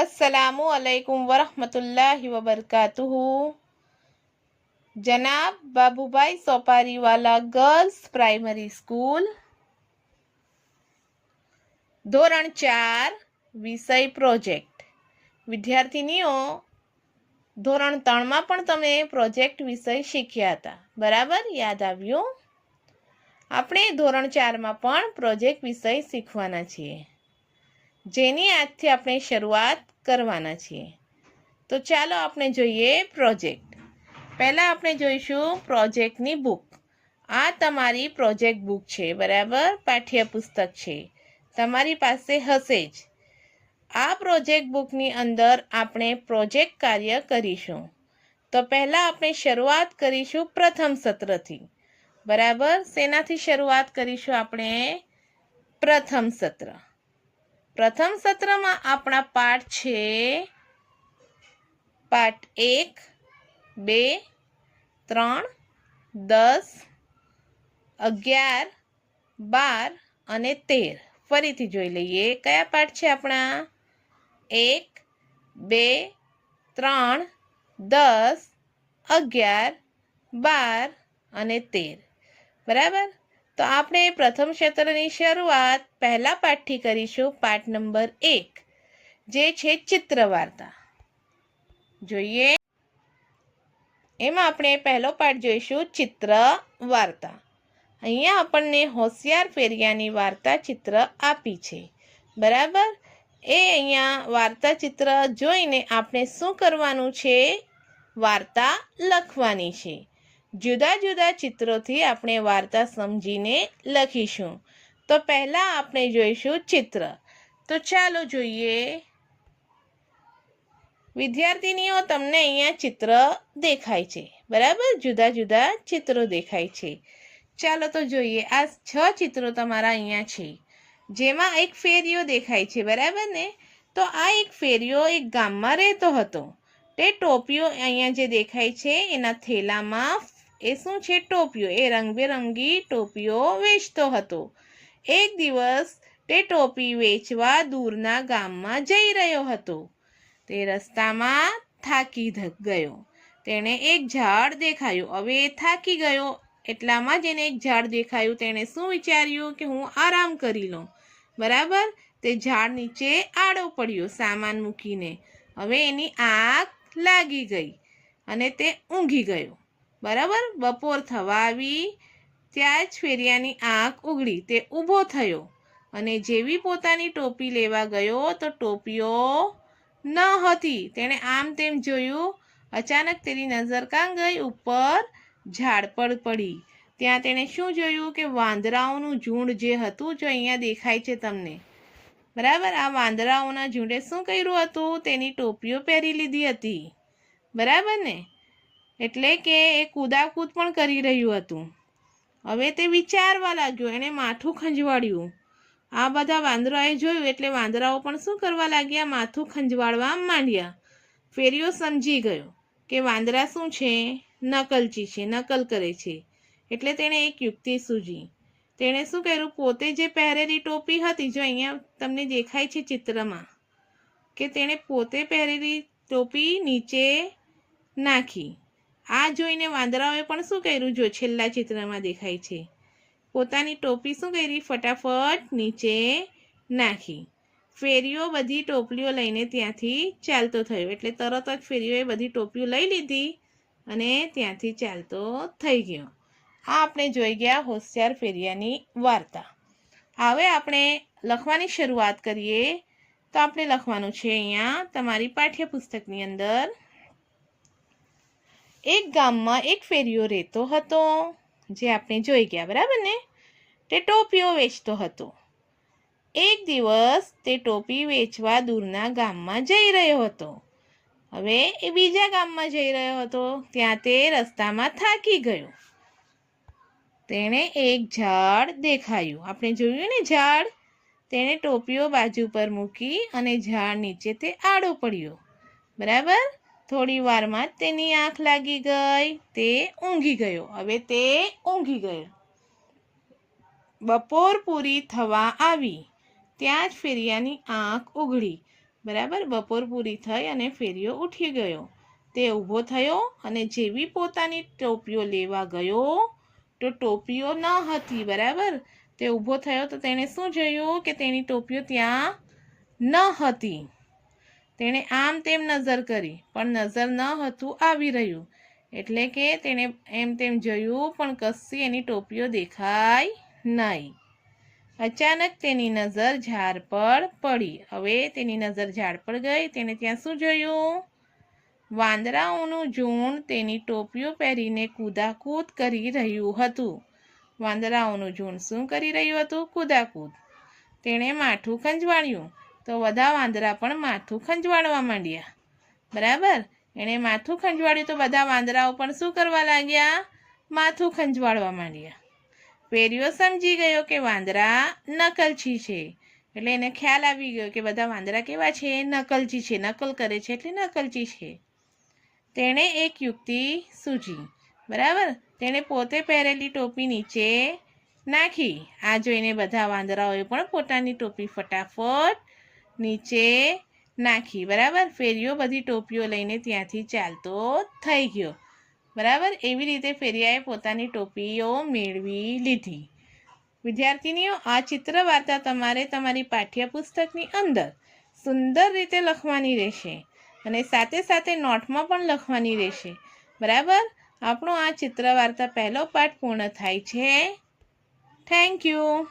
અસલામુ અલૈકુમ વરહમતુલ્લાહ વબરકાતુહુ જનાબ Babubhai Sopariwala girls primary school ધોરણ ચાર વિષય પ્રોજેક્ટ વિદ્યાર્થીનીઓ ધોરણ ત્રણમાં પણ તમે પ્રોજેક્ટ વિષય શીખ્યા હતા બરાબર યાદ આવ્યું આપણે ધોરણ ચારમાં પણ પ્રોજેક્ટ વિષય શીખવાના છીએ જેની આજથી આપણે શરૂઆત કરવાના છીએ. તો ચાલો આપણે જોઈએ પ્રોજેક્ટ. પહેલાં આપણે જોઈશું પ્રોજેક્ટની બુક. આ તમારી પ્રોજેક્ટ બુક છે, બરાબર? પાઠ્યપુસ્તક છે. તમારી પાસે હશે જ. આ પ્રોજેક્ટ બુકની અંદર આપણે પ્રોજેક્ટ કાર્ય કરીશું. તો પહેલાં આપણે શરૂઆત કરીશું પ્રથમ સત્રથી. બરાબર? શેનાથી શરૂઆત કરીશું આપણે? પ્રથમ સત્ર. પ્રથમ સત્રમાં આપણા પાઠ છે, પાઠ એક, બે, ત્રણ, દસ, અગિયાર, બાર અને તેર. ફરીથી જોઈ લઈએ. કયા પાઠ છે આપણા? એક, બે, ત્રણ, દસ, અગિયાર, બાર અને તેર. બરાબર? તો આપણે પ્રથમ ક્ષેત્રની શરૂઆત પહેલા પાઠથી કરીશું, પાઠ નંબર એક, જે છે ચિત્ર વાર્તા જોઈએ. એમાં આપણે પહેલો પાઠ જોઈશું ચિત્ર વાર્તા અહીંયા આપણને હોશિયાર ફેરિયાની વાર્તા ચિત્ર આપી છે. બરાબર? એ અહીંયા વાર્તા ચિત્ર જોઈને આપણે શું કરવાનું છે? વાર્તા લખવાની છે. જુદા જુદા ચિત્રોથી આપણે વાર્તા સમજીને લખીશું. તો પહેલાં આપણે જોઈશું ચિત્ર. તો ચાલો જોઈએ. વિદ્યાર્થીનીઓ, તમને અહીંયા ચિત્ર દેખાય છે. બરાબર? જુદા જુદા ચિત્રો દેખાય છે. ચાલો તો જોઈએ. આ છ ચિત્રો તમારા અહીંયા છે. જેમાં એક ફેરિયો દેખાય છે. બરાબર ને? તો આ એક ફેરિયો એક ગામમાં રહેતો હતો. તે ટોપીઓ અહીંયા જે દેખાય છે, એના થેલામાં એ શું છે ટોપીઓ, એ રંગબેરંગી ટોપીઓ વેચતો હતો. એક દિવસ તે ટોપી વેચવા દૂરના ગામમાં જઈ રહ્યો હતો. તે રસ્તામાં થાકી ગયો. તેણે એક ઝાડ દેખાયું. હવે એ થાકી ગયો એટલામાં જ એને એક ઝાડ દેખાયું તેણે શું વિચાર્યું કે હું આરામ કરી લઉં. બરાબર? તે ઝાડ નીચે આડો પડ્યો, સામાન મૂકીને. હવે એની આંખ લાગી ગઈ અને તે ઊંઘી ગયો. બરાબર? બપોર થવા આવી ત્યાં જ ફેરિયાની આંખ ઉગડી તે ઊભો થયો અને જેવી પોતાની ટોપી લેવા ગયો તો ટોપીઓ ન હતી. તેણે આમ તેમ જોયું, અચાનક તેની નજર કાં ગઈ ઉપર ઝાડ પર પડી. ત્યાં તેણે શું જોયું કે વાંદરાઓનું ઝુંડ જે હતું જો અહીંયા દેખાય છે તમને. બરાબર? આ વાંદરાઓના ઝુંડે શું કર્યું હતું? તેની ટોપીઓ પહેરી લીધી હતી. બરાબર ને? એટલે કે એ કૂદાકૂદ પણ કરી રહ્યું હતું. હવે તે વિચારવા લાગ્યો, એણે માથું ખંજવાળ્યું આ બધા વાંદરાએ જોયું એટલે વાંદરાઓ પણ શું કરવા લાગ્યા? માથું ખંજવાળવા માંડ્યા. ફેરિયો સમજી ગયો કે વાંદરા શું છે? નકલચી છે, નકલ કરે છે. એટલે તેણે એક યુક્તિ સૂજી. તેણે શું કર્યું? પોતે જે પહેરેલી ટોપી હતી, જો અહીંયા તમને દેખાય છે ચિત્રમાં, કે તેણે પોતે પહેરેલી ટોપી નીચે નાખી. આ જોઈને વાંદરાઓએ પણ શું કર્યું? જો છેલ્લા ચિત્રમાં દેખાય છે. પોતાની ટોપી શું કરી? ફટાફટ નીચે નાખી. ફેરીઓ બધી ટોપલીઓ લઈને ત્યાંથી ચાલતો થયો. એટલે તરત જ ફેરીઓએ બધી ટોપીઓ લઈ લીધી અને ત્યાંથી ચાલતો થઈ ગયો. આ આપણે જોઈ ગયા હોશિયાર ફેરિયાની વાર્તા. હવે આપણે લખવાની શરૂઆત કરીએ. તો આપણે લખવાનું છે અહીંયા તમારી પાઠ્યપુસ્તકની અંદર. એક ગામમાં એક ફેરિયો રહેતો હતો, જે આપણે જોઈ ગયા, બરાબર ને? તે ટોપીઓ વેચતો હતો. એક દિવસ તે ટોપી વેચવા દૂરના ગામમાં જઈ રહ્યો હતો. હવે એ બીજા ગામમાં જઈ રહ્યો હતો, ત્યાં તે રસ્તામાં થાકી ગયો. તેણે એક ઝાડ દેખાયું. આપણે જોયું ને ઝાડ? તેણે ટોપીઓ બાજુ પર મૂકી અને ઝાડ નીચે તે આડો પડ્યો. બરાબર? થોડી વારમાં તેની આંખ લાગી ગઈ. તે ઊંઘી ગયો. હવે તે ઊંઘી ગયો. બપોર પૂરી થવા આવી. ત્યાં જ ફેરિયાની આંખ ઉઘડી. બરાબર? બપોર પૂરી થઈ અને ફેરિયો ઉઠી ગયો. તે ઊભો થયો અને જેવી પોતાની ટોપીઓ લેવા ગયો તો ટોપીઓ ન હતી. બરાબર? તે ઊભો થયો તો તેણે શું જોયું? કે તેની ટોપીઓ ત્યાં ન હતી. તેણે આમ તેમ નજર કરી, પણ નજર ન હતું આવી રહ્યું. એટલે કે તેણે એમ તેમ જોયું, પણ કશી એની ટોપીઓ દેખાય નહીં. અચાનક તેની નજર ઝાડ પર પડી. હવે તેની નજર ઝાડ પર ગઈ. તેણે ત્યાં શું જોયું? વાંદરાઓનું ઝૂંડ તેની ટોપીઓ પહેરીને કૂદાકૂદ કરી રહ્યું હતું. વાંદરાઓનું ઝૂંડ શું કરી રહ્યું હતું? કૂદાકૂદ. તેણે માઠું ખંજવાળ્યું. તો બધા વાંદરા પણ માથું ખંજવાળવા માંડ્યા. બરાબર? એણે માથું ખંજવાળ્યું તો બધા વાંદરાઓ પણ શું કરવા લાગ્યા? માથું ખંજવાળવા માંડ્યા. પેરીઓ સમજી ગયો કે વાંદરા નકલચી છે. એટલે એને ખ્યાલ આવી ગયો કે બધા વાંદરા કેવા છે? નકલચી છે. નકલ કરે છે એટલે નકલચી છે. તેણે એક યુક્તિ સૂજી. બરાબર? તેણે પોતે પહેરેલી ટોપી નીચે નાખી. આ જોઈને બધા વાંદરાઓએ પણ પોતાની ટોપી ફટાફટ નીચે નાખી. બરાબર? ફેરિયો બધી ટોપીઓ લઈને ત્યાંથી ચાલતો થઈ ગયો. બરાબર? એવી રીતે ફેરિયાએ પોતાની ટોપીઓ મેળવી લીધી. વિદ્યાર્થીનીઓ, આ ચિત્ર વાર્તા તમારે તમારી પાઠ્યપુસ્તકની અંદર સુંદર રીતે લખવાની રહેશે અને સાથે સાથે નોટમાં પણ લખવાની રહેશે. બરાબર? આપણો આ ચિત્ર વાર્તા પહેલો પાઠ પૂર્ણ થાય છે. Thank you